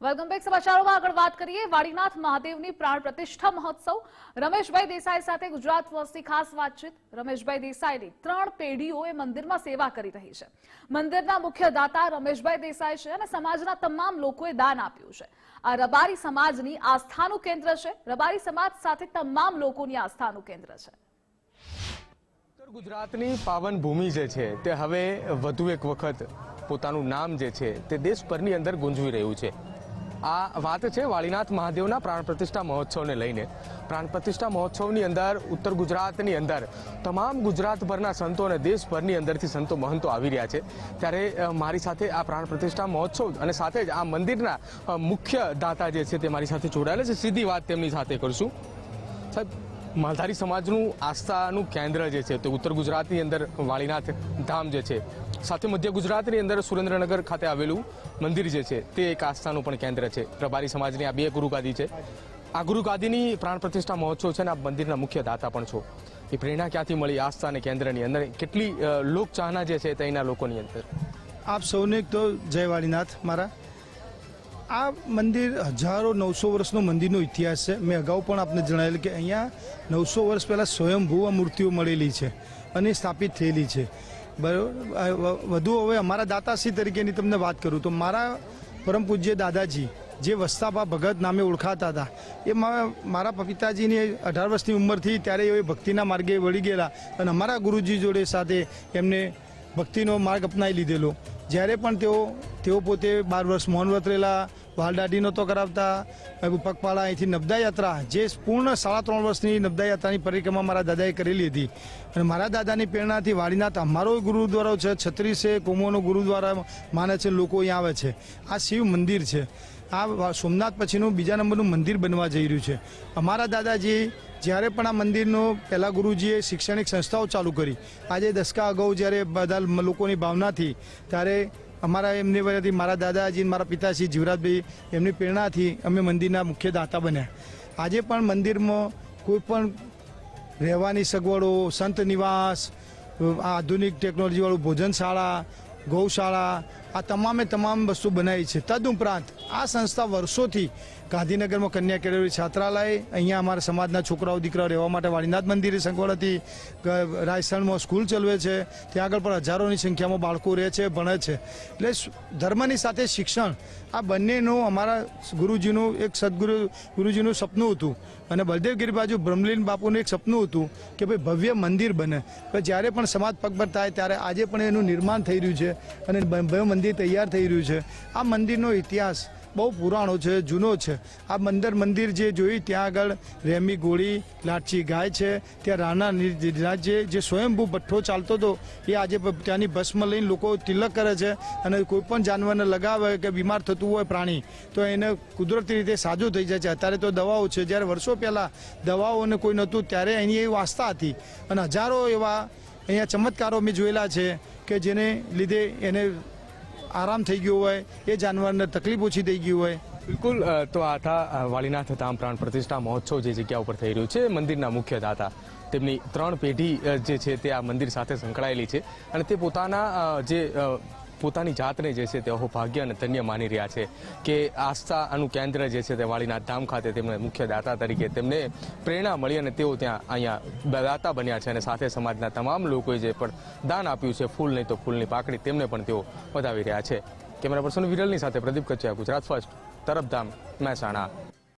Welcome back સમાચારોમાં આગળ વાત કરીએ. વાડીનાથ મહાદેવની પ્રાણ પ્રતિષ્ઠા મહોત્સવ. રમેશભાઈ દેસાઈ સાથે ગુજરાત વોસની ખાસ વાતચીત. રમેશભાઈ દેસાઈની ત્રણ પેઢીઓએ મંદિરમાં સેવા કરી રહી છે. મંદિરના મુખ્ય દાતા રમેશભાઈ દેસાઈ છે અને સમાજના તમામ લોકોએ દાન આપ્યું છે. આ રબારી સમાજની આસ્થાનું કેન્દ્ર છે. રબારી સમાજ સાથે તમામ લોકોની આસ્થાનું કેન્દ્ર છે. ગુજરાતની પાવન ભૂમિ જે છે, તે હવે વધુ એક વખત પોતાનું નામ જે છે, તે દેશભરની અંદર ગુંજવી રહ્યું છે. આ વાત છે વાળીનાથ મહાદેવના પ્રાણ પ્રતિષ્ઠા મહોત્સવને લઈને. પ્રાણ પ્રતિષ્ઠા મહોત્સવની અંદર, ઉત્તર ગુજરાતની અંદર, તમામ ગુજરાતભરના સંતો અને દેશભરની અંદરથી સંતો મહંતો આવી રહ્યા છે. ત્યારે મારી સાથે આ પ્રાણ પ્રતિષ્ઠા મહોત્સવ અને સાથે જ આ મંદિરના મુખ્ય દાતા જે છે તે મારી સાથે જોડાયેલા છે. સીધી વાત તેમની સાથે કરશું. સાહેબ માલધારી સમાજનું આસ્થાનું કેન્દ્ર જે છે તે ઉત્તર ગુજરાતની અંદર વાળીનાથ ધામ જે છે, સાથે મધ્ય ગુજરાતની અંદર સુરેન્દ્રનગર ખાતે આવેલું મંદિર જે છે તે એક આસ્થાનું પણ કેન્દ્ર છે. રબારી સમાજની આ બે ગુરુગાદી છે. આ ગુરુગાદીની પ્રાણ પ્રતિષ્ઠા મહોત્સવ છે અને આ મંદિરના મુખ્ય દાતા પણ છો. એ પ્રેરણા ક્યાંથી મળી આસ્થા અને કેન્દ્રની અંદર? કેટલી લોકચાહના જે છે તેના લોકોની અંદર? આપ સૌને તો જય વાળીનાથ મારા. આ મંદિર હજારો નવસો વર્ષનો મંદિરનો ઇતિહાસ છે. મેં અગાઉ પણ આપને જણાવેલું કે અહીંયા નવસો વર્ષ પહેલાં સ્વયંભૂ આ મૂર્તિઓ મળેલી છે અને સ્થાપિત થયેલી છે. બરાબર વધુ હવે અમારા દાતાશ્રી તરીકેની તમને વાત કરું તો મારા પરમ પૂજ્ય દાદાજી જે વસ્તાપા ભગત નામે ઓળખાતા હતા, એ મારા પપિતાજીની અઢાર વર્ષની ઉંમરથી ત્યારે એ ભક્તિના માર્ગે વળી ગયેલા અને અમારા ગુરુજી જોડે સાથે એમને ભક્તિનો માર્ગ અપનાવી લીધેલો. જ્યારે પણ તેઓ તેઓ પોતે બાર વર્ષ મૌન વ્રત રહેલા વાલદાઢી નહોતો કરાવતા પગપાળા અહીંથી નબદા યાત્રા જે પૂર્ણ સાડા ત્રણ વર્ષની નબદા યાત્રાની પરિક્રમા મારા દાદાએ કરેલી હતી અને મારા દાદાની પ્રેરણાથી વાડીનાથ અમારો ગુરુદ્વારો છે છત્રીસે કોમોનો ગુરુદ્વારા માને છે, લોકો અહીંયા આવે છે. આ શિવ મંદિર છે. આ સોમનાથ પછીનું બીજા નંબરનું મંદિર બનવા જઈ રહ્યું છે. અમારા દાદાજી જ્યારે પણ આ મંદિરનો પહેલાં ગુરુજીએ શૈક્ષણિક સંસ્થાઓ ચાલુ કરી, આજે દસકા અગાઉ જ્યારે બધા લોકોની ભાવનાથી, ત્યારે અમારા એમની વજહથી મારા દાદાજી મારા પિતાશ્રી જીવરાજભાઈ એમની પ્રેરણાથી અમે મંદિરના મુખ્ય દાતા બન્યા. આજે પણ મંદિરમાં કોઈ પણ રહેવાની સગવડો, સંત નિવાસ, આધુનિક ટેકનોલોજીવાળું ભોજનશાળા, ગૌશાળા આ તમામે તમામ વસ્તુ બનાવી છે. તદુપરાંત આ સંસ્થા વર્ષોથી ગાંધીનગરમાં કન્યા કેળવણી છાત્રાલય, અહીંયા અમારા સમાજના છોકરાઓ, દીકરાઓ રહેવા માટે વાળીનાથ મંદિરે સગવડ હતી રાજસ્થાનમાં સ્કૂલ ચલવે છે, ત્યાં આગળ પણ હજારોની સંખ્યામાં બાળકો રહે છે, ભણે છે. એટલે ધર્મની સાથે શિક્ષણ, આ બંનેનું અમારા ગુરુજીનું એક સદગુરુ, ગુરુજીનું સપનું હતું. અને બલદેવગીરી બાજુ બ્રહ્મલીન બાપુનું એક સપનું હતું કે ભાઈ ભવ્ય મંદિર બને. જ્યારે પણ સમાજ પગભર થાય, ત્યારે આજે પણ એનું નિર્માણ થઈ રહ્યું છે. અને ભવ્ય મંદિર તૈયાર થઈ રહ્યું છે. આ મંદિરનો ઇતિહાસ બહુ પુરાણો છે, જૂનો છે. આ મંદિર મંદિર જે જોઈ, ત્યાં આગળ રેમી ગોળી લાટચી ગાય છે. ત્યાં રાણા નિરાજ જે સ્વયંભૂ ભઠ્ઠો ચાલતો હતો, એ આજે ત્યાંની ભસ્મ લઈને લોકો તિલક કરે છે અને કોઈ પણ જાનવરને લગાવે કે બીમાર થતું હોય પ્રાણી, તો એને કુદરતી રીતે સાજું થઈ જાય છે. અત્યારે તો દવાઓ છે. જ્યારે વર્ષો પહેલાં દવાઓને કોઈ નહોતું, ત્યારે એની એવી આસ્થા હતી. અને હજારો એવા અહીંયા ચમત્કારો મેં જોયેલા છે કે જેને લીધે એને આરામ થઈ ગયો હોય, એ જાનવરને તકલીફ ઓછી થઈ ગઈ હોય. બિલકુલ તો આ હતા વાલીનાથ ધામ પ્રાણ પ્રતિષ્ઠા મહોત્સવ જે જગ્યા ઉપર થઈ રહ્યું છે, મંદિરના મુખ્ય દાતા. તેમની ત્રણ પેઢી જે છે તે આ મંદિર સાથે સંકળાયેલી છે. અને તે પોતાના જે પોતાની જાતને જે છે તે અહોભાગ્ય અને ધન્ય માની રહ્યા છે કે આસ્થાનું કેન્દ્ર જે છે તે વાળીનાથ ધામ ખાતે તેમને મુખ્ય દાતા તરીકે તેમને પ્રેરણા મળી અને તેઓ ત્યાં અહીંયા દાતા બન્યા છે અને સાથે સમાજના તમામ લોકોએ જે પણ દાન આપ્યું છે, ફૂલ નહીં તો ફૂલની પાકડી તેમને પણ તેઓ વધાવી રહ્યા છે. કેમેરા પર્સન વિરલની સાથે પ્રદીપ કચ્યા ગુજરાત ફર્સ્ટ, તરફધામ, મહેસાણા.